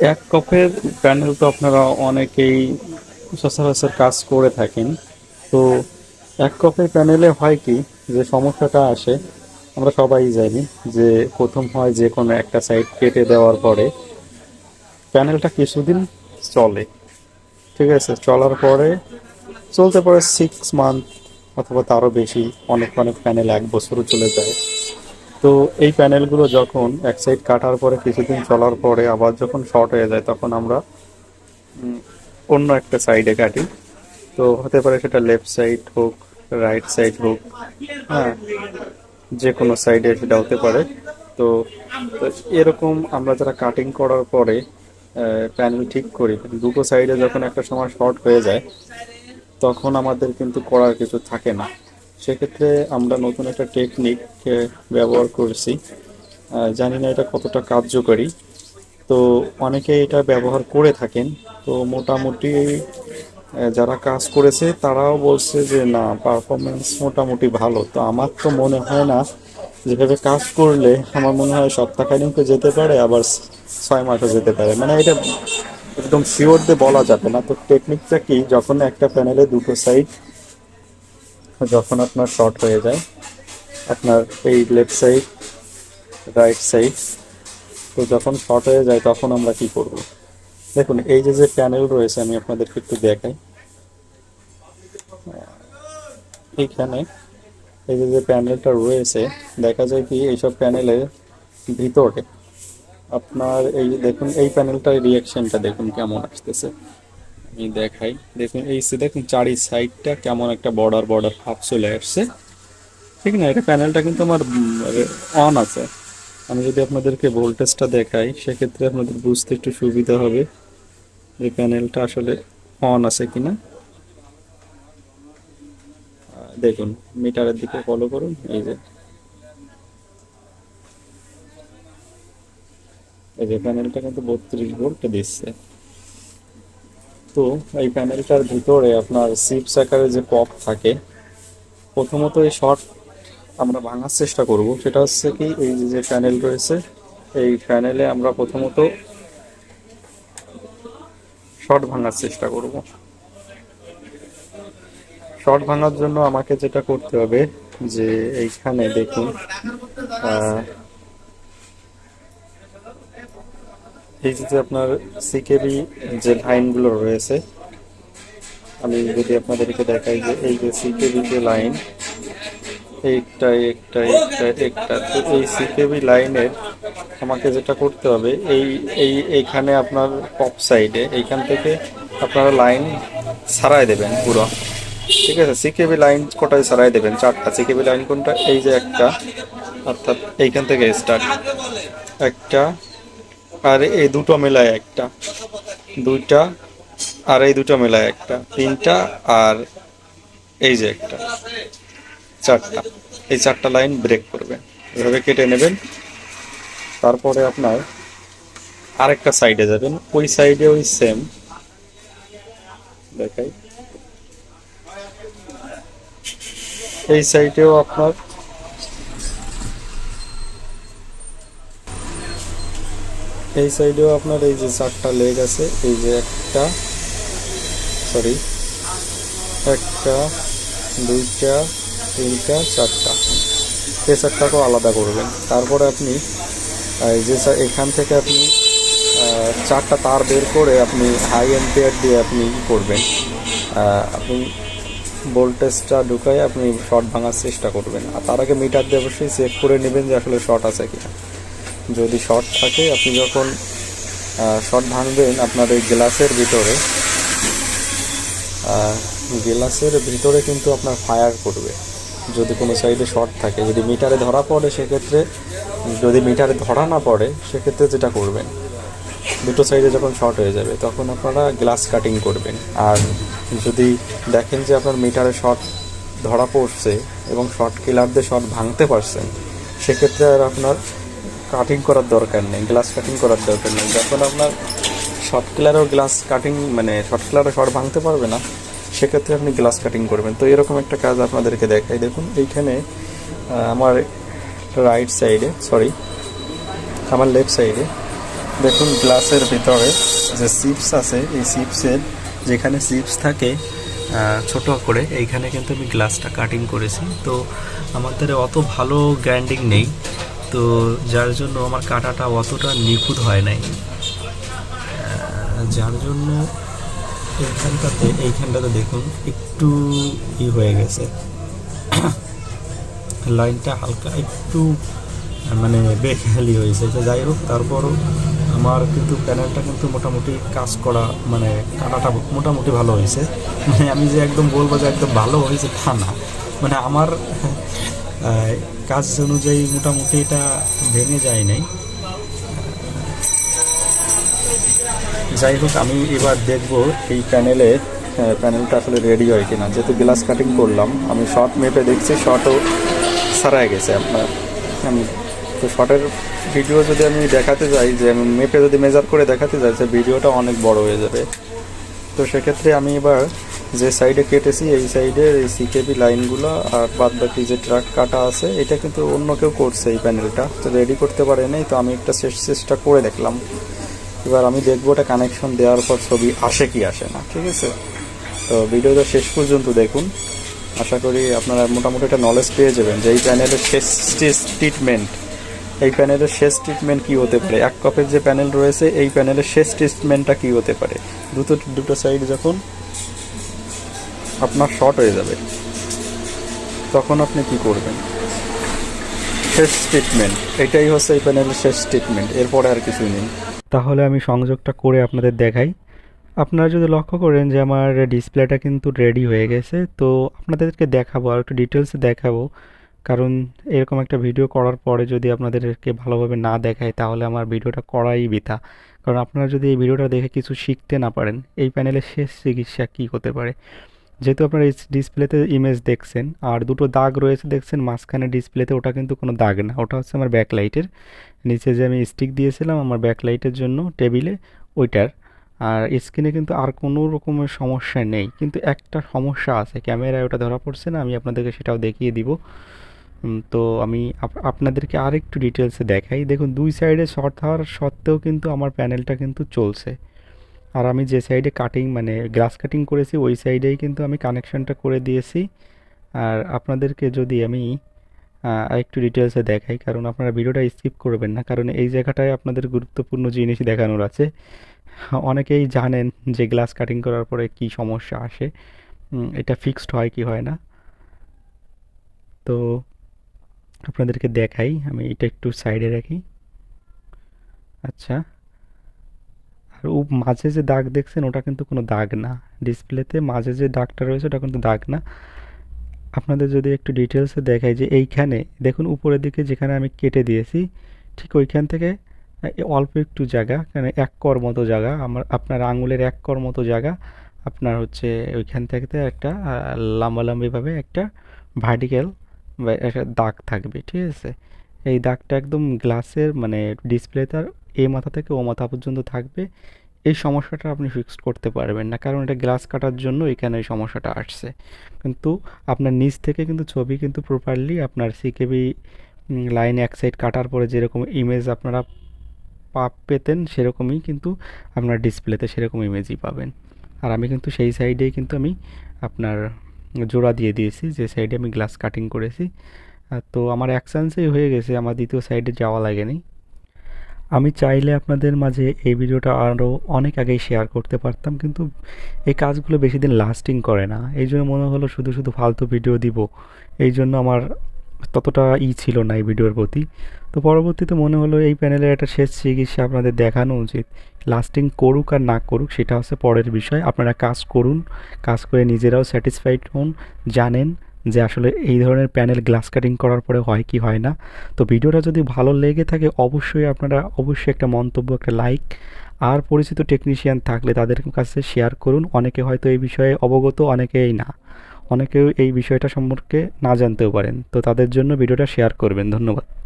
এক কপের প্যানেল তো আপনারা অনেকেই সচরাচর কাজ করে থাকেন। তো এক কপের প্যানেলে হয় কি, যে সমস্যাটা আসে, আমরা সবাই জানি যে প্রথম হয় যে কোনো একটা সাইড কেটে দেওয়ার পরে প্যানেলটা কিছুদিন চলে। ঠিক আছে? চলার পরে চলতে পারে সিক্স মান্থ অথবা তারও বেশি, অনেক অনেক প্যানেল এক বছরও চলে যায়। তো এই প্যানেলগুলো যখন এক সাইড কাটার পরে কিছুদিন চলার পরে আবার যখন শর্ট হয়ে যায়, তখন আমরা অন্য একটা সাইডে কাটি। তো হতে পারে সেটা লেফট সাইড হোক রাইট সাইড হোক হ্যাঁ যে কোনো সাইডে সেটা হতে পারে। তো এরকম আমরা যারা কাটিং করার পরে প্যানেল ঠিক করি, দুটো সাইডে যখন একটা সময় শর্ট হয়ে যায়, তখন আমাদের কিন্তু করার কিছু থাকে না। সেক্ষেত্রে আমরা নতুন একটা টেকনিক ব্যবহার করেছি। জানি না এটা কতটা কার্যকরী। তো অনেকে এটা ব্যবহার করে থাকেন। তো মোটামুটি যারা কাজ করেছে, তারাও বলছে যে, না পারফরমেন্স মোটামুটি ভালো। তো আমার তো মনে হয় না, যেভাবে কাজ করলে আমার মনে হয় সপ্তাহখানিকও যেতে পারে, আবার ছয় মাসও যেতে পারে। মানে এটা একদম শিওর দিয়ে বলা যাবে না। তো টেকনিকটা কি? যখন একটা প্যানেলে দুটো সাইড যখন আপনার শর্ট হয়ে যায়, আপনার এই লেফট সাইড রাইট সাইড তো যখন শর্ট হয়ে যায় তখন আমরা কি করব? দেখুন, এই যে যে প্যানেল রয়েছে, আমি আপনাদেরকে একটু দেখাই। এইখানে এই যে যে প্যানেলটা রয়েছে, দেখা যায় কি এইসব প্যানেলের ভিতরে আপনার এই দেখুন, এই প্যানেলটার রিয়াকশনটা দেখুন কেমন আসতেছে। আমি দেখাই। দেখুন, এই দেখুন, চারি সাইডটা কেমন একটা বর্ডার বর্ডার ভাব চলে আসছে। ঠিক না? এটা প্যানেলটা কিন্তু আমার অন আছে। আমি যদি আপনাদেরকে ভোল্টেজটা দেখাই, সেক্ষেত্রে আপনাদের বুঝতে একটু সুবিধা হবে যে প্যানেলটা আসলে অন আছে কিনা। দেখুন মিটারের দিকে ফলো করুন, এই যে। এই যে প্যানেলটা কিন্তু বত্রিশ ভোল্ট দিচ্ছে। তো এই প্যানেলটার ভিতরে আপনার সিপস আকারে যে পপ থাকে, প্রথমত এই শর্ট আমরা ভাঙার চেষ্টা করব। সেটা হচ্ছে কি, এই যে প্যানেল রয়েছে, এই প্যানেলে আমরা প্রথমত শর্ট ভাঙার চেষ্টা করব। শর্ট ভাঙার জন্য আমাকে যেটা করতে হবে যে এইখানে দেখুন এই যে আপনার সিকেবি যে লাইনগুলো রয়েছে, আমি যদি আপনাদেরকে দেখাই যে এই যে সিকেবি যে লাইন একটা একটা একটা একটা তো এই সিকেবি লাইনের আমাকে যেটা করতে হবে, এই এই, এইখানে আপনার পপ সাইডে এইখান থেকে আপনারা লাইন সারাই দেবেন পুরো। ঠিক আছে? সিকেবি লাইন কটায় সারাই দেবেন? চারটা। সিকেবি লাইন কোনটা? এই যে একটা, অর্থাৎ এইখান থেকে স্টার্ট একটা আর এই দুটো মেলায় একটা। দুইটা আর এই দুটো মেলায় একটা। তিনটা আর এই যে একটা। চারটা। এই চারটা লাইন ব্রেক করবেন। এভাবে কেটে নেবেন। তারপরে আপনার আরেকটা সাইডে যাবেন। ওই সাইডে ওই সেম দেখাই। এই সাইডেও আপনার এই সাইডেও আপনার এই যে চারটা লেগ আছে, এই যে একটা সরি একটা, দুইটা, তিনটা, চারটা। এই চারটাকেও আলাদা করবেন। তারপরে আপনি এই যে এখান থেকে আপনি চারটা তার বের করে আপনি হাই এম্পিয়ার দিয়ে আপনি করবেন। আপনি ভোল্টেজটা ঢুকাই আপনি শর্ট ভাঙার চেষ্টা করবেন। আর তার আগে মিটার দিয়ে অবশ্যই চেক করে নেবেন যে আসলে শর্ট আছে কিনা। যদি শর্ট থাকে, আপনি যখন শর্ট ভাঙবেন আপনার এই গ্লাসের ভিতরে গ্লাসের ভিতরে কিন্তু আপনার ফায়ার করবে যদি কোনো সাইডে শর্ট থাকে, যদি মিটারে ধরা পড়ে, সেক্ষেত্রে যদি মিটারে ধরা না পড়ে, সেক্ষেত্রে যেটা করবেন, দুটো সাইডে যখন শর্ট হয়ে যাবে, তখন আপনারা গ্লাস কাটিং করবেন। আর যদি দেখেন যে আপনার মিটারে শর্ট ধরা পড়ছে এবং শর্ট কিলার দিয়ে শর্ট ভাঙতে পারছেন, সেক্ষেত্রে আর আপনার কাটিং করার দরকার নেই গ্লাস কাটিং করার দরকার নেই। যখন আপনার শর্ট কিলারও গ্লাস কাটিং মানে শর্ট কিলারও শর্ট ভাঙতে পারবে না, সেক্ষেত্রে আপনি গ্লাস কাটিং করবেন। তো এরকম একটা কাজ আপনাদেরকে দেখাই। দেখুন, এইখানে আমার রাইট সাইডে সরি আমার লেফট সাইডে দেখুন গ্লাসের ভিতরে যে চিপস আছে, এই চিপসের যেখানে চিপস থাকে ছোট করে, এইখানে কিন্তু আমি গ্লাসটা কাটিং করেছি। তো আমাদের অত ভালো গ্র্যান্ডিং নেই। তো যার জন্য আমার কাটাটা অতটা নিখুঁত হয় নাই। যার জন্য এইখানটাতে এইখানটাতে দেখুন, একটু ই হয়ে গেছে। লাইনটা হালকা একটু মানে বেখালি হয়েছে। তো যাই হোক, তারপরও আমার কিন্তু প্যানেলটা কিন্তু মোটামুটি কাজ করা মানে কাটাটা মোটামুটি ভালো হয়েছে। মানে আমি যে একদম বলব যে একদম ভালো হয়েছে তা না। মানে আমার কাজ অনুযায়ী মোটামুটি এটা ভেঙে যায় নাই। যাই হোক, আমি এবার দেখব এই প্যানেলে প্যানেলটা আসলে রেডি হয় কিনা। যেহেতু গ্লাস কাটিং করলাম, আমি শর্ট মেপে দেখছি শর্টও সারায় গেছে আপনার। আমি তো শর্টের ভিডিও যদি আমি দেখাতে যাই, যে আমি মেপে যদি মেজার করে দেখাতে যাই, যে ভিডিওটা অনেক বড় হয়ে যাবে। তো সেক্ষেত্রে আমি এবার যে সাইডে কেটেছি, এই সাইডে এই সিকেবি লাইনগুলো আর বাদ বাকি যে ট্রাক কাটা আছে, এটা কিন্তু অন্য কেউ করছে এই প্যানেলটা তো রেডি করতে পারে নাই, তো আমি একটা শেষ চেষ্টা করে দেখলাম। এবার আমি দেখব ওটা কানেকশন দেওয়ার পর ছবি আসে কি আসে না, ঠিক আছে? তো ভিডিওটা শেষ পর্যন্ত দেখুন। আশা করি আপনারা মোটামুটি একটা নলেজ পেয়ে যাবেন যে এই প্যানেলের শেষ ট্রিটমেন্ট এই প্যানেলের শেষ ট্রিটমেন্ট কি হতে পারে? এক কপের যে প্যানেল রয়েছে, এই প্যানেলের শেষ ট্রিটমেন্টটা কি হতে পারে? দুটো দুটো সাইড যখন আপনার শর্ট হয়ে যাবে। তখন আপনি কি করবেন? শেষ ট্রিটমেন্ট এটাই হচ্ছে এই প্যানেলের শেষ ট্রিটমেন্ট এরপরে আর কিছুই নেই। তাহলে আমি সংযোগটা করে আপনাদের দেখাই। আপনারা যদি লক্ষ্য করেন যে আমার ডিসপ্লেটা কিন্তু রেডি হয়ে গেছে, তো আপনাদেরকে দেখাবো, আর একটু ডিটেলসে দেখাবো। কারণ এরকম একটা ভিডিও করার পরে যদি আপনাদেরকে ভালোভাবে না দেখায়, তাহলে আমার ভিডিওটা করাই বৃথা। কারণ আপনারা যদি এই ভিডিওটা দেখে কিছু শিখতে না পারেন, এই প্যানেলের শেষ চিকিৎসা কী হতে পারে? যেহেতু আপনারা ডিসপ্লেতে ইমেজ দেখছেন, আর দুটো দাগ রয়েছে দেখছেন, মাঝখানে ডিসপ্লেতে ওটা কিন্তু কোনো দাগ না। ওটা হচ্ছে আমার ব্যাকলাইটের। নিচে যে আমি স্টিক দিয়েছিলাম আমার ব্যাকলাইটের জন্য টেবিলে, ওইটার। আর স্ক্রিনে কিন্তু আর কোনো রকমের সমস্যা নেই। কিন্তু একটা সমস্যা আছে, ক্যামেরায় ওটা ধরা পড়ছে না, আমি আপনাদেরকে সেটাও দেখিয়ে দিব। তো আমি আপ- আপনাদেরকে আরেকটু ডিটেলসে দেখাই। দেখুন, দুই সাইডে শর্ট হওয়ার সত্ত্বেও কিন্তু আমার প্যানেলটা কিন্তু চলছে। আর আমি যে সাইডে কাটিং মানে গ্লাস কাটিং করেছি, ওই সাইডেই কিন্তু আমি কানেকশনটা করে দিয়েছি। আর আপনাদেরকে যদি আমি আরেকটু ডিটেলসে দেখাই, কারণ আপনারা ভিডিওটা স্কিপ করবেন না, কারণ এই জায়গাটায় আপনাদের গুরুত্বপূর্ণ জিনিস দেখানোর আছে। অনেকেই জানেন যে গ্লাস কাটিং করার পরে কি সমস্যা আসে। এটা ফিক্সড হয় কি হয় না? তো আপনাদেরকে দেখাই, আমি এটা একটু সাইডে রাখি। আচ্ছা। আর ও মাঝে যে দাগ দেখছেন, ওটা কিন্তু কোনো দাগ না। ডিসপ্লেতে মাঝে যে দাগটা রয়েছে, ওটা কিন্তু দাগ না। আপনাদের যদি একটু ডিটেলসে দেখাই যে এইখানে, দেখুন উপরের দিকে যেখানে আমি কেটে দিয়েছি, ঠিক ওইখান থেকে অল্প একটু জায়গা মানে এক কর মতো জায়গা, আমার, আপনার আঙুলের এক কর মতো জায়গা, আপনার হচ্ছে ওইখান থেকে একটা লম্বালম্বিভাবে একটা ভার্টিক্যাল বা, একটা দাগ থাকবে, ঠিক আছে? এই দাগটা একদম গ্লাসের মানে ডিসপ্লেটার এই মাথা থেকে ও মাথা পর্যন্ত থাকবে, এই সমস্যাটা আপনি ফিক্সড করতে পারবেন না। কারণ এটা গ্লাস কাটার জন্য এখানে এই সমস্যাটা আসছে। কিন্তু আপনার নিচ থেকে কিন্তু ছবি কিন্তু প্রপারলি আপনার সিকেবি লাইন এক সাইড কাটার পরে যেরকম ইমেজ আপনারা পা, পেতেন সেরকমই কিন্তু আপনার ডিসপ্লেতে সেরকম ইমেজই পাবেন। আর আমি কিন্তু সেই সাইডেই কিন্তু আমি আপনার জোড়া দিয়ে দিয়েছি, যে সাইডে আমি গ্লাস কাটিং করেছি। তো আমার এক চান্সেই হয়ে গেছে, আমার দ্বিতীয় সাইডে যাওয়া লাগেনি। আমি চাইলে আপনাদের মাঝে এই ভিডিওটা আরও অনেক আগেই শেয়ার করতে পারতাম, কিন্তু এই কাজগুলো বেশি দিন লাস্টিং করে না। এই জন্য মনে হলো শুধু শুধু ফালতু ভিডিও দিব। এই জন্য আমার ততটা ই ছিল না এই ভিডিওর প্রতি। তো পরবর্তীতে মনে হলো এই প্যানেলের একটা শেষ চিকিৎসা আপনাদের দেখানো উচিত। লাস্টিং করুক আর না করুক, সেটা হচ্ছে পরের বিষয়। আপনারা কাজ করুন, কাজ করে নিজেরাও স্যাটিসফাইড হন, জানেন যে আসলে এই ধরনের প্যানেল গ্লাস কাটিং করার পরে হয় কি হয় না। তো ভিডিওটা যদি ভালো লেগে থাকে, অবশ্যই আপনারা অবশ্যই একটা মন্তব্য, একটা লাইক আর পরিচিত টেকনিশিয়ান থাকলে তাদের কাছে শেয়ার করুন। অনেকে হয়তো এই বিষয়ে অবগত, অনেকেই না। অনেকেও এই বিষয়টা সম্পর্কে না জানতেও পারেন। তো তাদের জন্য ভিডিওটা শেয়ার করবেন। ধন্যবাদ।